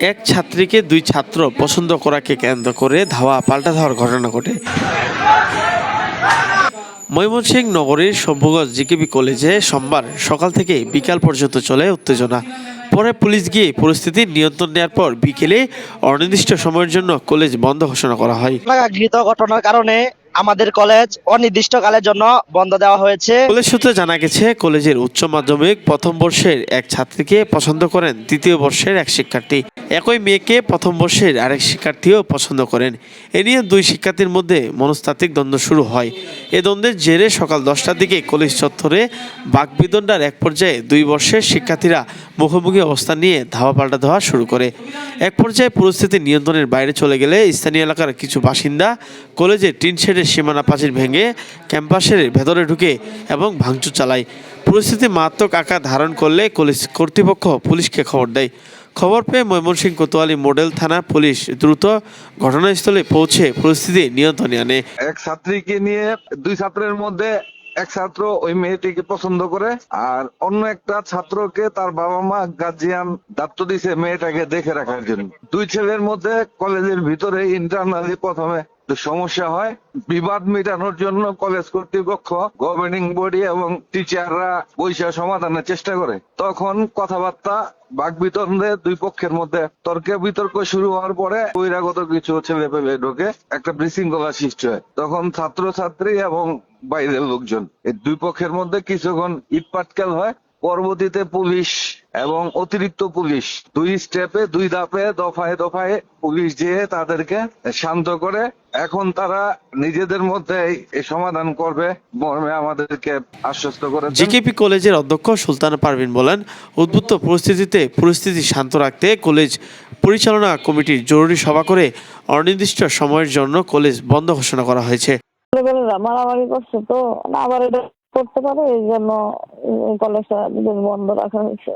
এক ছাত্রীকে দুই ছাত্র পছন্দ করাকে কেন্দ্র করে ধাওয়া পাল্টা ধাওয়ার ঘটনা ঘটে। ময়মনসিংহ নগরীর শম্ভুগঞ্জ জিকেবি কলেজে সোমবার সকাল থেকে বিকাল পর্যন্ত চলে উত্তেজনা। পরে পুলিশ গিয়ে পরিস্থিতি নিয়ন্ত্রণ নেওয়ার পর বিকেলে অনির্দিষ্ট সময়ের জন্য কলেজ বন্ধ ঘোষণা করা হয়। ঘটনাঘটিত ঘটনার কারণে আমাদের কলেজ অনির্দিষ্টকালের জন্য বন্ধ দেওয়া হয়েছে। কলেজ সূত্রে জানা গেছে কলেজের উচ্চ মাধ্যমিক প্রথম বর্ষের এক ছাত্রীকে পছন্দ করেন তৃতীয় বর্ষের এক শিক্ষার্থী। একই মেয়েকে প্রথম বর্ষের আরেক শিক্ষার্থীও পছন্দ করেন। এ নিয়ে দুই শিক্ষার্থীর মধ্যে মনস্তাত্ত্বিক দ্বন্দ্ব শুরু হয়। এ দ্বন্দ্বের জেরে সকাল দশটার দিকে কলেজ চত্বরে বাকবিদণ্ডার এক পর্যায়ে দুই বর্ষের শিক্ষার্থীরা মুখোমুখি অবস্থান নিয়ে ধাওয়া পাল্টা দেওয়া শুরু করে। এক পর্যায়ে পরিস্থিতি নিয়ন্ত্রণের বাইরে চলে গেলে স্থানীয় এলাকার কিছু বাসিন্দা কলেজের টিন শেডের সীমানা প্রাচীর ভেঙে ক্যাম্পাসের ভেতরে ঢুকে এবং ভাঙচুর চালায়। পরিস্থিতি মারাত্মক আকার ধারণ করলে কলেজ কর্তৃপক্ষ পুলিশকে খবর দেয়। খবর পেয়ে ময়মনসিং কোতোয়ালি মডেল থানা পুলিশ দ্রুত ঘটনাস্থলে পৌঁছে পরিস্থিতি নিয়ন্ত্রণে আনে। এক ছাত্রীকে নিয়ে দুই ছাত্রের মধ্যে এক ছাত্র ওই মেয়েটিকে পছন্দ করে আর অন্য একটা ছাত্রকে তার বাবা মা গার্জিয়ান দায়িত্ব দিছে মেয়েটাকে দেখে রাখার জন্য। দুই ছেলের মধ্যে কলেজের ভিতরে ইন্টারনালি প্রথমে সমস্যা হয়। বিবাদ মেটানোর জন্য কলেজ কর্তৃপক্ষ গভর্নিং বডি এবং টিচাররা বৈশা সমাধানের চেষ্টা করে। তখন কথাবার্তা, বাকবিতণ্ডে দুই পক্ষের মধ্যে তর্কে বিতর্ক শুরু হওয়ার পরে বহিরাগত কিছু ছেলে পেলে ঢোকে, একটা বিশৃঙ্খলা সৃষ্টি হয়। তখন ছাত্র ছাত্রী এবং বাইরের লোকজন। এই দুই পক্ষের মধ্যে কিছুক্ষণ ইটপাটকেল হয়। পরবর্তীতে পুলিশ এবং অতিরিক্ত পুলিশ। দুই স্টেপে দুই ধাপে দফায় দফায় পুলিশ যেয়ে তাদেরকে শান্ত করে এখন তারা নিজেদের মধ্যে এই সমাধান করবে মর্মে আমাদেরকে আশ্বস্ত করে জিকেপি কলেজের অধ্যক্ষ সুলতান পারভিন বলেন উদ্বুদ্ধ পরিস্থিতিতে পরিস্থিতি শান্ত রাখতে কলেজ পরিচালনা কমিটির জরুরি সভা করে অনির্দিষ্ট সময়ের জন্য কলেজ বন্ধ ঘোষণা করা হয়েছে। মারামারি করছে তো না আবার এটা করতে পারে এই জন্য কলেজটা বন্ধ রাখা হয়েছে।